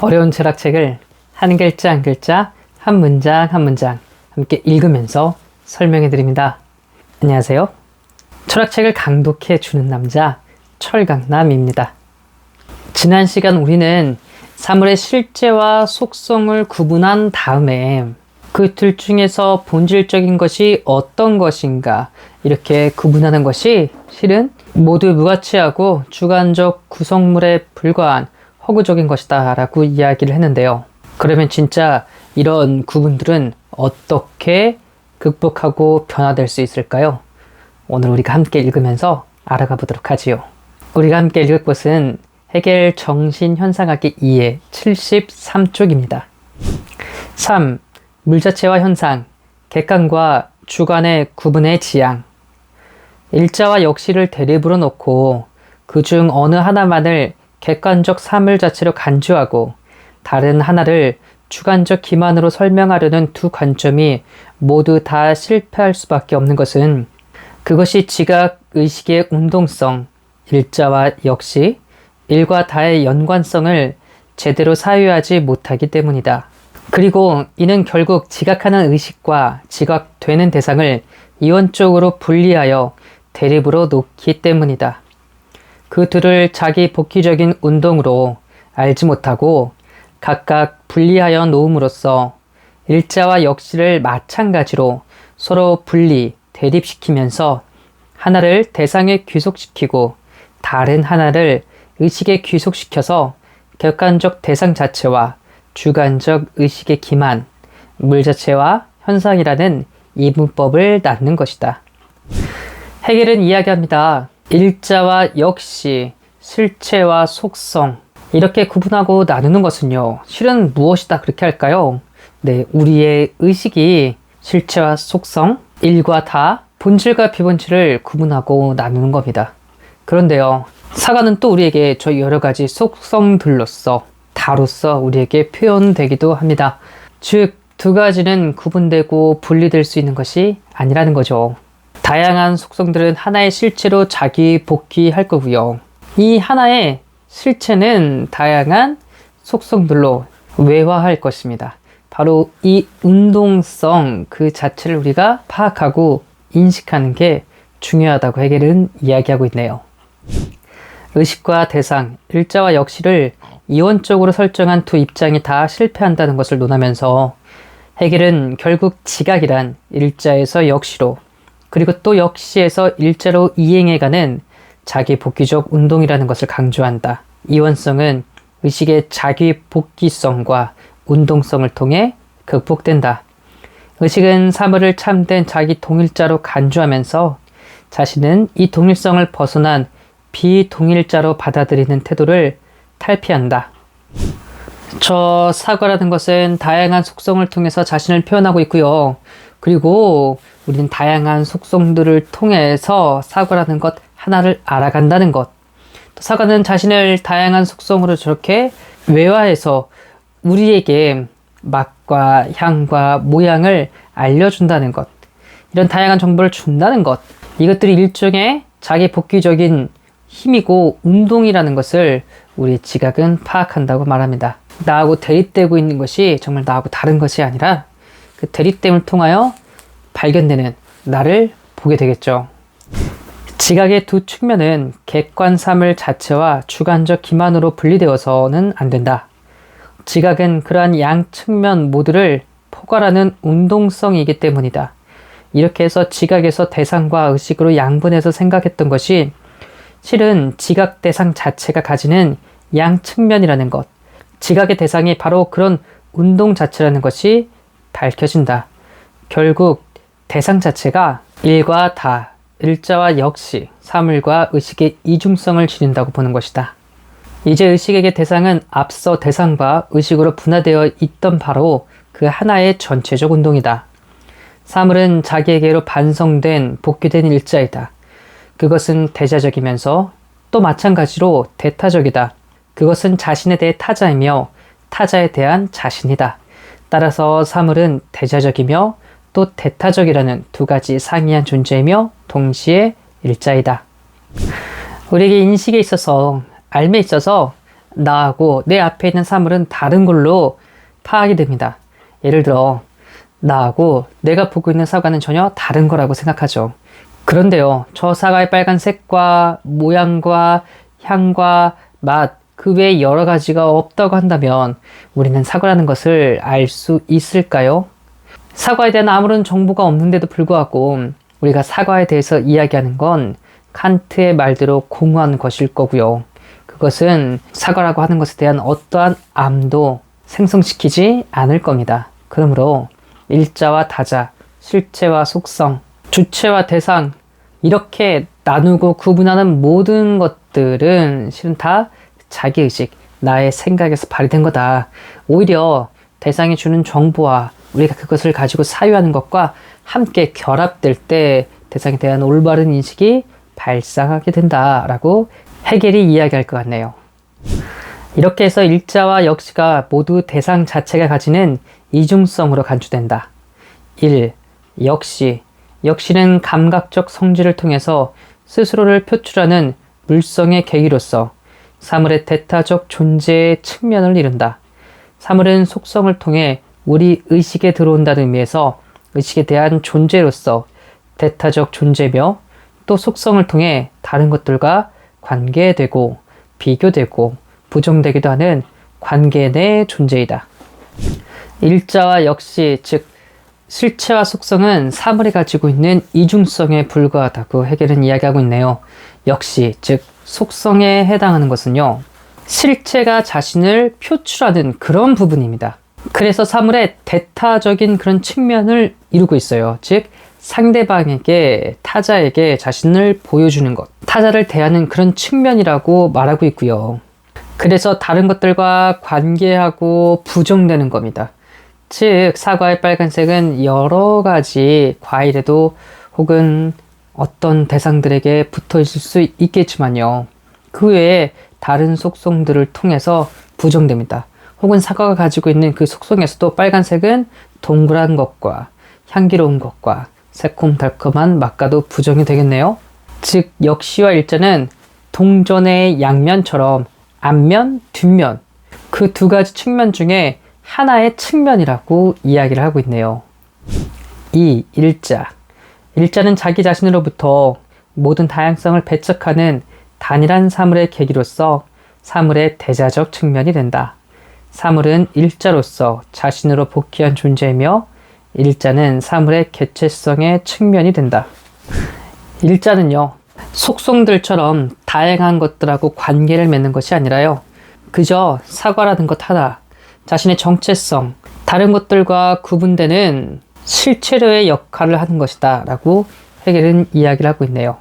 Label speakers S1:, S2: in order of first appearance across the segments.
S1: 어려운 철학책을 한 글자 한 글자, 한 문장 한 문장 함께 읽으면서 설명해 드립니다. 안녕하세요. 철학책을 강독해 주는 남자 철강남입니다. 지난 시간 우리는 사물의 실제와 속성을 구분한 다음에 그 둘 중에서 본질적인 것이 어떤 것인가 이렇게 구분하는 것이 실은 모두 무가치하고 주관적 구성물에 불과한 허구적인 것이다 라고 이야기를 했는데요. 그러면 진짜 이런 구분들은 어떻게 극복하고 변화될 수 있을까요? 오늘 우리가 함께 읽으면서 알아가 보도록 하지요. 우리가 함께 읽을 것은 해겔 정신현상학기 2의 73쪽입니다. 3. 물자체와 현상, 객관과 주관의 구분의 지향. 일자와 역시를 대립으로 놓고 그중 어느 하나만을 객관적 사물 자체로 간주하고 다른 하나를 주관적 기만으로 설명하려는 두 관점이 모두 다 실패할 수밖에 없는 것은 그것이 지각 의식의 운동성, 일자와 역시 일과 다의 연관성을 제대로 사유하지 못하기 때문이다. 그리고 이는 결국 지각하는 의식과 지각되는 대상을 이원적으로 분리하여 대립으로 놓기 때문이다. 그 둘을 자기 복귀적인 운동으로 알지 못하고 각각 분리하여 놓음으로써 일자와 역시를 마찬가지로 서로 분리, 대립시키면서 하나를 대상에 귀속시키고 다른 하나를 의식에 귀속시켜서 객관적 대상 자체와 주관적 의식의 기만, 물 자체와 현상이라는 이분법을 낳는 것이다. 해겔은 이야기합니다. 일자와 역시, 실체와 속성, 이렇게 구분하고 나누는 것은요, 실은 무엇이다 그렇게 할까요? 네, 우리의 의식이 실체와 속성, 일과 다, 본질과 비본질을 구분하고 나누는 겁니다. 그런데요, 사과는 또 우리에게 저 여러 가지 속성들로서 다로서 우리에게 표현되기도 합니다. 즉, 두 가지는 구분되고 분리될 수 있는 것이 아니라는 거죠. 다양한 속성들은 하나의 실체로 자기 복귀할 거고요. 이 하나의 실체는 다양한 속성들로 외화할 것입니다. 바로 이 운동성 그 자체를 우리가 파악하고 인식하는 게 중요하다고 해겔은 이야기하고 있네요. 의식과 대상, 일자와 역시를 이원적으로 설정한 두 입장이 다 실패한다는 것을 논하면서 해겔은 결국 지각이란 일자에서 역시로 그리고 또 역시에서 일자로 이행해가는 자기 복귀적 운동이라는 것을 강조한다. 이원성은 의식의 자기 복귀성과 운동성을 통해 극복된다. 의식은 사물을 참된 자기 동일자로 간주하면서 자신은 이 동일성을 벗어난 비동일자로 받아들이는 태도를 탈피한다. 저 사과라는 것은 다양한 속성을 통해서 자신을 표현하고 있고요. 그리고 우리는 다양한 속성들을 통해서 사과라는 것 하나를 알아간다는 것. 사과는 자신을 다양한 속성으로 저렇게 외화해서 우리에게 맛과 향과 모양을 알려준다는 것. 이런 다양한 정보를 준다는 것. 이것들이 일종의 자기 복귀적인 힘이고 운동이라는 것을 우리 지각은 파악한다고 말합니다. 나하고 대립되고 있는 것이 정말 나하고 다른 것이 아니라 그 대립됨을 통하여 발견되는 나를 보게 되겠죠. 지각의 두 측면은 객관삼을 자체와 주관적 기만으로 분리되어서는 안 된다. 지각은 그러한 양 측면 모두를 포괄하는 운동성이기 때문이다. 이렇게 해서 지각에서 대상과 의식으로 양분해서 생각했던 것이 실은 지각 대상 자체가 가지는 양 측면이라는 것, 지각의 대상이 바로 그런 운동 자체라는 것이 밝혀진다. 결국 대상 자체가 일과 다, 일자와 역시 사물과 의식의 이중성을 지닌다고 보는 것이다. 이제 의식에게 대상은 앞서 대상과 의식으로 분화되어 있던 바로 그 하나의 전체적 운동이다. 사물은 자기에게로 반성된 복귀된 일자이다. 그것은 대자적이면서 또 마찬가지로 대타적이다. 그것은 자신에 대해 타자이며 타자에 대한 자신이다. 따라서 사물은 대자적이며 또 대타적이라는 두 가지 상이한 존재이며 동시에 일자이다. 우리에게 인식에 있어서, 알에 있어서 나하고 내 앞에 있는 사물은 다른 걸로 파악이 됩니다. 예를 들어 나하고 내가 보고 있는 사과는 전혀 다른 거라고 생각하죠. 그런데요, 저 사과의 빨간색과 모양과 향과 맛, 그 외에 여러 가지가 없다고 한다면 우리는 사과라는 것을 알 수 있을까요? 사과에 대한 아무런 정보가 없는데도 불구하고 우리가 사과에 대해서 이야기하는 건 칸트의 말대로 공허한 것일 거고요. 그것은 사과라고 하는 것에 대한 어떠한 암도 생성시키지 않을 겁니다. 그러므로 일자와 다자, 실체와 속성, 주체와 대상 이렇게 나누고 구분하는 모든 것들은 실은 다 자기의식, 나의 생각에서 발휘된 거다. 오히려 대상이 주는 정보와 우리가 그것을 가지고 사유하는 것과 함께 결합될 때 대상에 대한 올바른 인식이 발상하게 된다라고 해겔이 이야기할 것 같네요. 이렇게 해서 일자와 역시가 모두 대상 자체가 가지는 이중성으로 간주된다. 1. 역시. 역시는 감각적 성질을 통해서 스스로를 표출하는 물성의 계기로서 사물의 대타적 존재의 측면을 이룬다. 사물은 속성을 통해 우리 의식에 들어온다는 의미에서 의식에 대한 존재로서 대타적 존재며 또 속성을 통해 다른 것들과 관계되고 비교되고 부정되기도 하는 관계 내 존재이다. 일자와 역시 즉 실체와 속성은 사물이 가지고 있는 이중성에 불과하다고 해결은 이야기하고 있네요. 역시 즉 속성에 해당하는 것은요. 실체가 자신을 표출하는 그런 부분입니다. 그래서 사물의 대타적인 그런 측면을 이루고 있어요. 즉 상대방에게 타자에게 자신을 보여주는 것, 타자를 대하는 그런 측면이라고 말하고 있고요. 그래서 다른 것들과 관계하고 부정되는 겁니다. 즉, 사과의 빨간색은 여러 가지 과일에도 혹은 어떤 대상들에게 붙어 있을 수 있겠지만요. 그 외에 다른 속성들을 통해서 부정됩니다. 혹은 사과가 가지고 있는 그 속성에서도 빨간색은 동그란 것과 향기로운 것과 새콤달콤한 맛과도 부정이 되겠네요. 즉, 역시와 일자는 동전의 양면처럼 앞면, 뒷면 그 두 가지 측면 중에 하나의 측면이라고 이야기를 하고 있네요. 이 일자. 일자는 자기 자신으로부터 모든 다양성을 배척하는 단일한 사물의 계기로서 사물의 대자적 측면이 된다. 사물은 일자로서 자신으로 복귀한 존재이며 일자는 사물의 개체성의 측면이 된다. 일자는요, 속성들처럼 다양한 것들하고 관계를 맺는 것이 아니라요, 그저 사과라는 것 하나, 자신의 정체성, 다른 것들과 구분되는 실체로의 역할을 하는 것이다 라고 해겔은 이야기를 하고 있네요.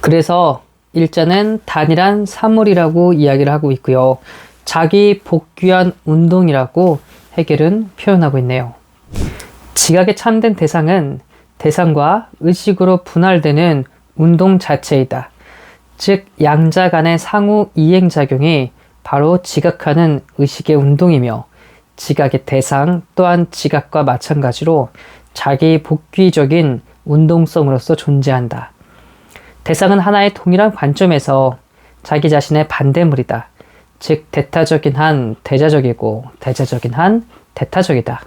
S1: 그래서 일자는 단일한 사물이라고 이야기를 하고 있고요. 자기 복귀한 운동이라고 해겔은 표현하고 있네요. 지각에 참된 대상은 대상과 의식으로 분할되는 운동 자체이다. 즉, 양자 간의 상호 이행작용이 바로 지각하는 의식의 운동이며 지각의 대상 또한 지각과 마찬가지로 자기 복귀적인 운동성으로서 존재한다. 대상은 하나의 동일한 관점에서 자기 자신의 반대물이다. 즉, 대타적인 한 대자적이고 대자적인 한 대타적이다.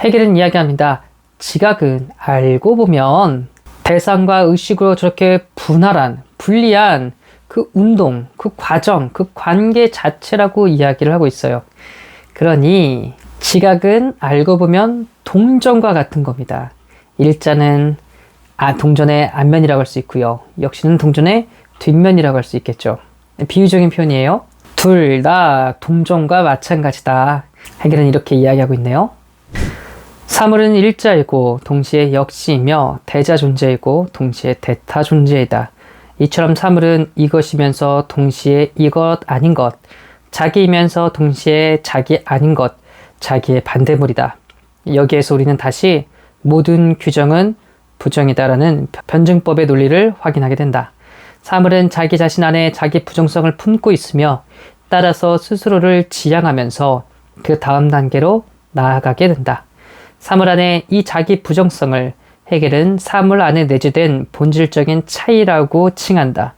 S1: 해결은 이야기합니다. 지각은 알고 보면 대상과 의식으로 저렇게 분할한, 분리한 그 운동, 그 과정, 그 관계 자체라고 이야기를 하고 있어요. 그러니 지각은 알고 보면 동전과 같은 겁니다. 일자는 아, 동전의 앞면이라고 할 수 있고요. 역시는 동전의 뒷면이라고 할 수 있겠죠. 비유적인 표현이에요. 둘 다 동전과 마찬가지다. 해결은 이렇게 이야기하고 있네요. 사물은 일자이고 동시에 역시이며 대자 존재이고 동시에 대타 존재이다. 이처럼 사물은 이것이면서 동시에 이것 아닌 것, 자기이면서 동시에 자기 아닌 것, 자기의 반대물이다. 여기에서 우리는 다시 모든 규정은 부정이다라는 변증법의 논리를 확인하게 된다. 사물은 자기 자신 안에 자기 부정성을 품고 있으며 따라서 스스로를 지향하면서 그 다음 단계로 나아가게 된다. 사물 안에 이 자기 부정성을 해결은 사물 안에 내재된 본질적인 차이라고 칭한다.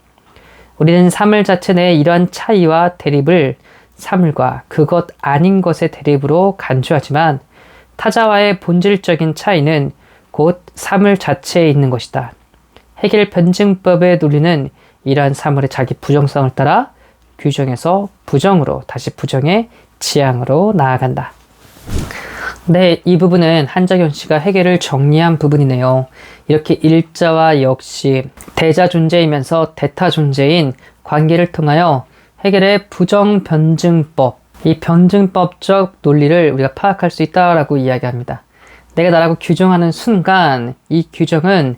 S1: 우리는 사물 자체 내에 이러한 차이와 대립을 사물과 그것 아닌 것의 대립으로 간주하지만 타자와의 본질적인 차이는 곧 사물 자체에 있는 것이다. 해결 변증법의 논리는 이러한 사물의 자기 부정성을 따라 규정에서 부정으로 다시 부정의 지향으로 나아간다. 네, 이 부분은 한정현 씨가 해결을 정리한 부분이네요. 이렇게 일자와 역시 대자 존재이면서 대타 존재인 관계를 통하여 해결의 부정 변증법, 이 변증법적 논리를 우리가 파악할 수 있다라고 이야기합니다. 내가 나라고 규정하는 순간 이 규정은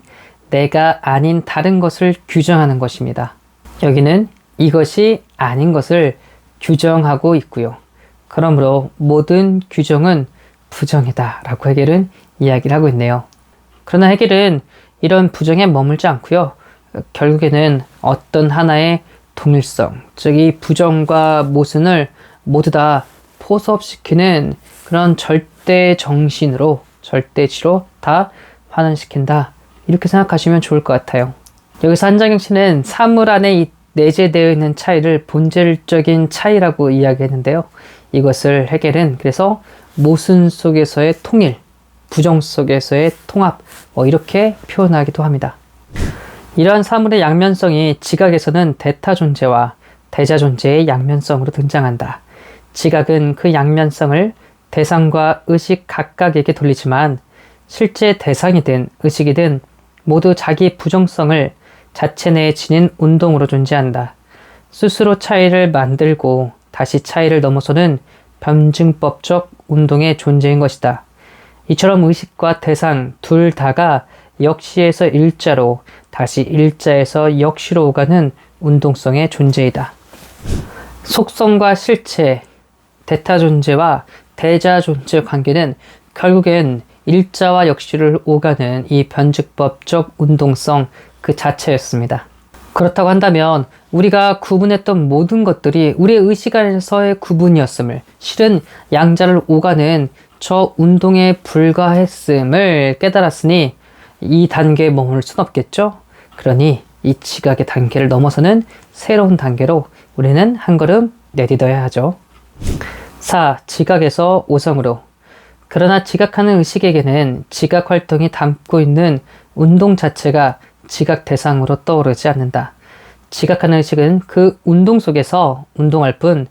S1: 내가 아닌 다른 것을 규정하는 것입니다. 여기는 이것이 아닌 것을 규정하고 있고요. 그러므로 모든 규정은 부정이다 라고 해결은 이야기를 하고 있네요. 그러나 해결은 이런 부정에 머물지 않고요. 결국에는 어떤 하나의 동일성, 즉 이 부정과 모순을 모두 다 포섭시키는 그런 절대 정신으로, 절대치로 다 환원시킨다. 이렇게 생각하시면 좋을 것 같아요. 여기서 한장경 씨는 사물 안에 이 내재되어 있는 차이를 본질적인 차이라고 이야기했는데요. 이것을 해결은 그래서 모순 속에서의 통일, 부정 속에서의 통합, 뭐 이렇게 표현하기도 합니다. 이러한 사물의 양면성이 지각에서는 대타 존재와 대자 존재의 양면성으로 등장한다. 지각은 그 양면성을 대상과 의식 각각에게 돌리지만 실제 대상이든 의식이든 모두 자기 부정성을 자체 내에 지닌 운동으로 존재한다. 스스로 차이를 만들고 다시 차이를 넘어서는 변증법적 운동의 존재인 것이다. 이처럼 의식과 대상 둘 다가 역시에서 일자로 다시 일자에서 역시로 오가는 운동성의 존재이다. 속성과 실체, 대타 존재와 대자 존재 관계는 결국엔 일자와 역시를 오가는 이 변증법적 운동성 그 자체였습니다. 그렇다고 한다면 우리가 구분했던 모든 것들이 우리의 의식 안에서의 구분이었음을 실은 양자를 오가는 저 운동에 불과했음을 깨달았으니 이 단계에 머물 순 없겠죠? 그러니 이 지각의 단계를 넘어서는 새로운 단계로 우리는 한 걸음 내딛어야 하죠. 4. 지각에서 오성으로 그러나 지각하는 의식에게는 지각 활동이 담고 있는 운동 자체가 지각 대상으로 떠오르지 않는다. 지각하는 의식은 그 운동 속에서 운동할 뿐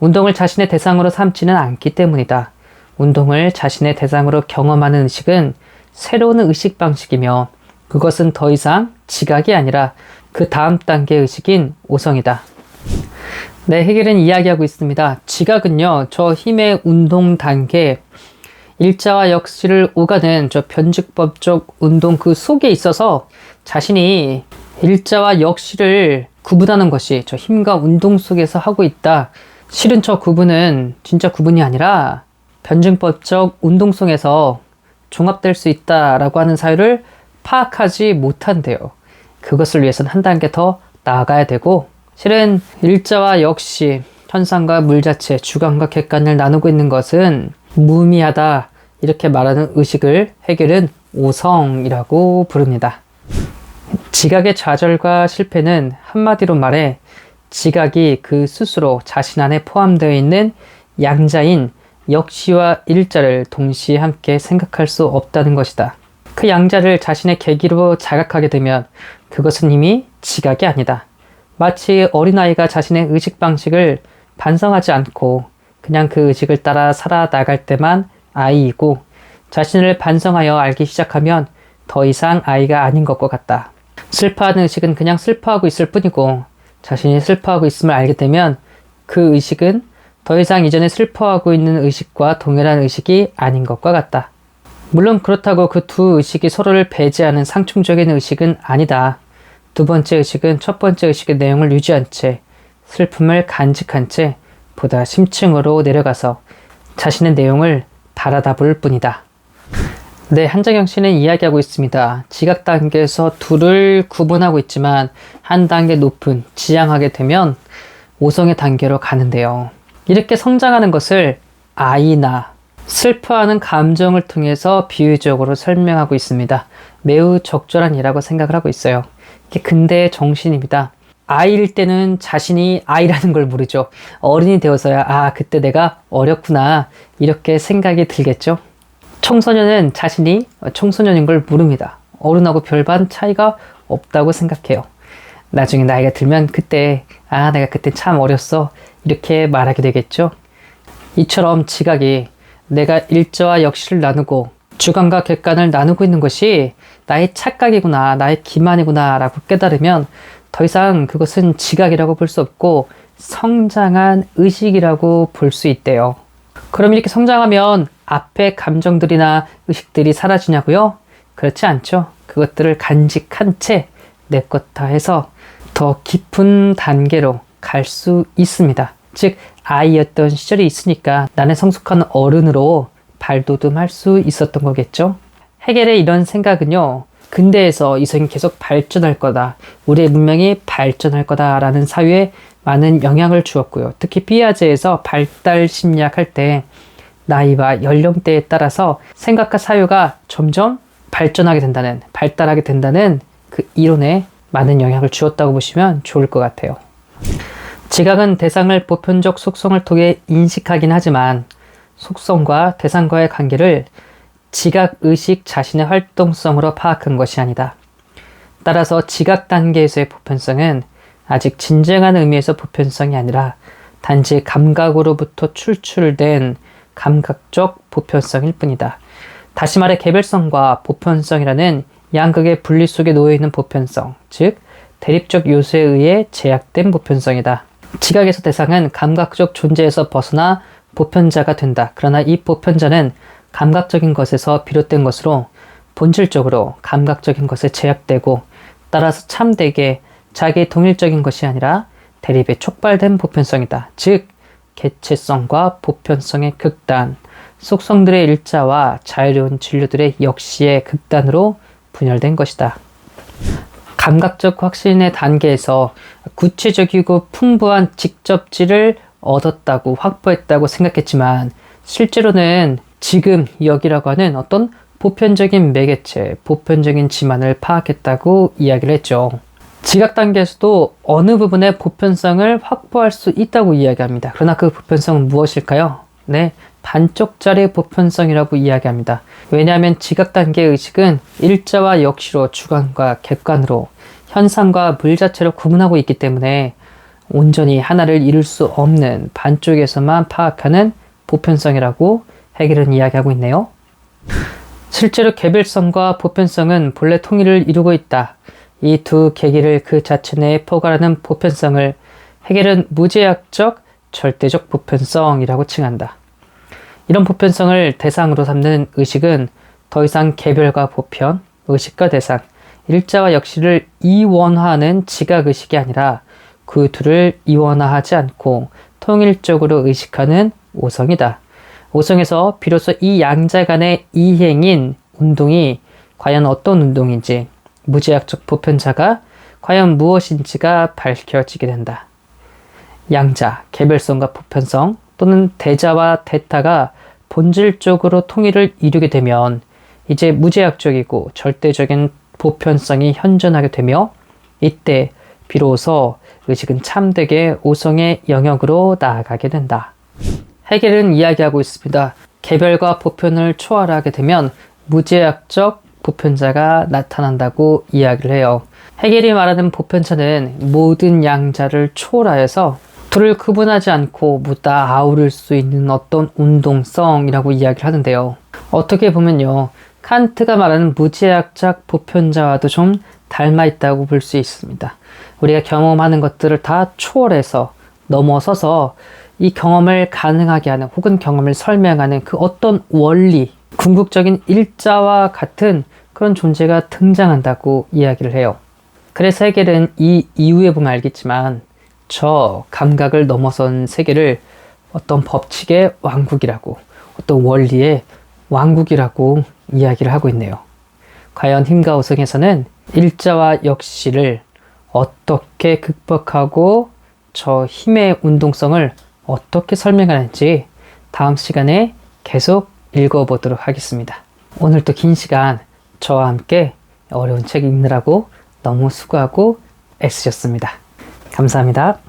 S1: 운동을 자신의 대상으로 삼지는 않기 때문이다. 운동을 자신의 대상으로 경험하는 의식은 새로운 의식 방식이며 그것은 더 이상 지각이 아니라 그 다음 단계 의식인 오성이다. 네, 해결은 이야기하고 있습니다. 지각은요, 저 힘의 운동 단계, 일자와 역시를 오가는 저 변직법적 운동 그 속에 있어서 자신이 일자와 역시를 구분하는 것이 저 힘과 운동 속에서 하고 있다. 실은 저 구분은 진짜 구분이 아니라 변증법적 운동성에서 종합될 수 있다라고 하는 사유를 파악하지 못한대요. 그것을 위해서는 한 단계 더 나아가야 되고 실은 일자와 역시 현상과 물 자체, 주관과 객관을 나누고 있는 것은 무미하다 이렇게 말하는 의식을 해결은 오성이라고 부릅니다. 지각의 좌절과 실패는 한마디로 말해 지각이 그 스스로 자신 안에 포함되어 있는 양자인 역시와 일자를 동시에 함께 생각할 수 없다는 것이다. 그 양자를 자신의 계기로 자각하게 되면 그것은 이미 지각이 아니다. 마치 어린아이가 자신의 의식 방식을 반성하지 않고 그냥 그 의식을 따라 살아나갈 때만 아이이고 자신을 반성하여 알기 시작하면 더 이상 아이가 아닌 것과 같다. 슬퍼하는 의식은 그냥 슬퍼하고 있을 뿐이고 자신이 슬퍼하고 있음을 알게 되면 그 의식은 더 이상 이전에 슬퍼하고 있는 의식과 동일한 의식이 아닌 것과 같다. 물론 그렇다고 그 두 의식이 서로를 배제하는 상충적인 의식은 아니다. 두 번째 의식은 첫 번째 의식의 내용을 유지한 채 슬픔을 간직한 채 보다 심층으로 내려가서 자신의 내용을 바라다 볼 뿐이다. 네, 한정영 씨는 이야기하고 있습니다. 지각 단계에서 둘을 구분하고 있지만 한 단계 높은 지향하게 되면 오성의 단계로 가는데요. 이렇게 성장하는 것을 아이나 슬퍼하는 감정을 통해서 비유적으로 설명하고 있습니다. 매우 적절한 이라고 생각을 하고 있어요. 이게 근대의 정신입니다. 아이일 때는 자신이 아이라는 걸 모르죠. 어른이 되어서야, 아, 그때 내가 어렸구나. 이렇게 생각이 들겠죠. 청소년은 자신이 청소년인 걸 모릅니다. 어른하고 별반 차이가 없다고 생각해요. 나중에 나이가 들면 그때, 아, 내가 그때 참 어렸어. 이렇게 말하게 되겠죠. 이처럼 지각이 내가 일자와 역시를 나누고 주관과 객관을 나누고 있는 것이 나의 착각이구나, 나의 기만이구나 라고 깨달으면 더 이상 그것은 지각이라고 볼 수 없고 성장한 의식이라고 볼 수 있대요. 그럼 이렇게 성장하면 앞에 감정들이나 의식들이 사라지냐고요? 그렇지 않죠. 그것들을 간직한 채 내 것 다 해서 더 깊은 단계로 갈 수 있습니다. 즉, 아이였던 시절이 있으니까 나는 성숙한 어른으로 발돋움할 수 있었던 거겠죠. 해겔의 이런 생각은요, 근대에서 이성이 계속 발전할 거다. 우리의 문명이 발전할 거다라는 사유에 많은 영향을 주었고요. 특히 피아제에서 발달 심리학할 때 나이와 연령대에 따라서 생각과 사유가 점점 발전하게 된다는, 발달하게 된다는 그 이론에 많은 영향을 주었다고 보시면 좋을 것 같아요. 지각은 대상을 보편적 속성을 통해 인식하긴 하지만 속성과 대상과의 관계를 지각 의식 자신의 활동성으로 파악한 것이 아니다. 따라서 지각 단계에서의 보편성은 아직 진정한 의미에서 보편성이 아니라 단지 감각으로부터 출출된 감각적 보편성일 뿐이다. 다시 말해 개별성과 보편성이라는 양극의 분리 속에 놓여 있는 보편성, 즉 대립적 요소에 의해 제약된 보편성이다. 지각에서 대상은 감각적 존재에서 벗어나 보편자가 된다. 그러나 이 보편자는 감각적인 것에서 비롯된 것으로 본질적으로 감각적인 것에 제약되고 따라서 참되게 자기 동일적인 것이 아니라 대립에 촉발된 보편성이다. 즉, 개체성과 보편성의 극단, 속성들의 일자와 자유로운 진료들의 역시의 극단으로 분열된 것이다. 감각적 확신의 단계에서 구체적이고 풍부한 직접지를 얻었다고 확보했다고 생각했지만 실제로는 지금 여기라고 하는 어떤 보편적인 매개체, 보편적인 지만을 파악했다고 이야기를 했죠. 지각 단계에서도 어느 부분의 보편성을 확보할 수 있다고 이야기합니다. 그러나 그 보편성은 무엇일까요? 네, 반쪽짜리 보편성이라고 이야기합니다. 왜냐하면 지각 단계 의식은 일자와 역시로 주관과 객관으로 현상과 물 자체로 구분하고 있기 때문에 온전히 하나를 이룰 수 없는 반쪽에서만 파악하는 보편성이라고 해결은 이야기하고 있네요. 실제로 개별성과 보편성은 본래 통일을 이루고 있다. 이 두 계기를 그 자체 내에 포괄하는 보편성을 해결은 무제약적 절대적 보편성이라고 칭한다. 이런 보편성을 대상으로 삼는 의식은 더 이상 개별과 보편, 의식과 대상, 일자와 역시를 이원화하는 지각의식이 아니라 그 둘을 이원화하지 않고 통일적으로 의식하는 오성이다. 오성에서 비로소 이 양자 간의 이행인 운동이 과연 어떤 운동인지 무제약적 보편자가 과연 무엇인지가 밝혀지게 된다. 양자, 개별성과 보편성 또는 대자와 대타가 본질적으로 통일을 이루게 되면 이제 무제약적이고 절대적인 보편성이 현존하게 되며 이때 비로소 의식은 참되게 오성의 영역으로 나아가게 된다. 해겔은 이야기하고 있습니다. 개별과 보편을 초월하게 되면 무제약적 보편자가 나타난다고 이야기를 해요. 해겔이 말하는 보편자는 모든 양자를 초월하여서 둘을 구분하지 않고 무다 아우를 수 있는 어떤 운동성이라고 이야기를 하는데요. 어떻게 보면요. 칸트가 말하는 무제약적 보편자와도 좀 닮아 있다고 볼 수 있습니다. 우리가 경험하는 것들을 다 초월해서 넘어서서 이 경험을 가능하게 하는 혹은 경험을 설명하는 그 어떤 원리, 궁극적인 일자와 같은 그런 존재가 등장한다고 이야기를 해요. 그래서 해겔은 이 이후에 보면 알겠지만 저 감각을 넘어선 세계를 어떤 법칙의 왕국이라고 어떤 원리의 왕국이라고 이야기를 하고 있네요. 과연 힘과 우성에서는 일자와 역시를 어떻게 극복하고 저 힘의 운동성을 어떻게 설명하는지 다음 시간에 계속 읽어보도록 하겠습니다. 오늘도 긴 시간 저와 함께 어려운 책 읽느라고 너무 수고하고 애쓰셨습니다. 감사합니다.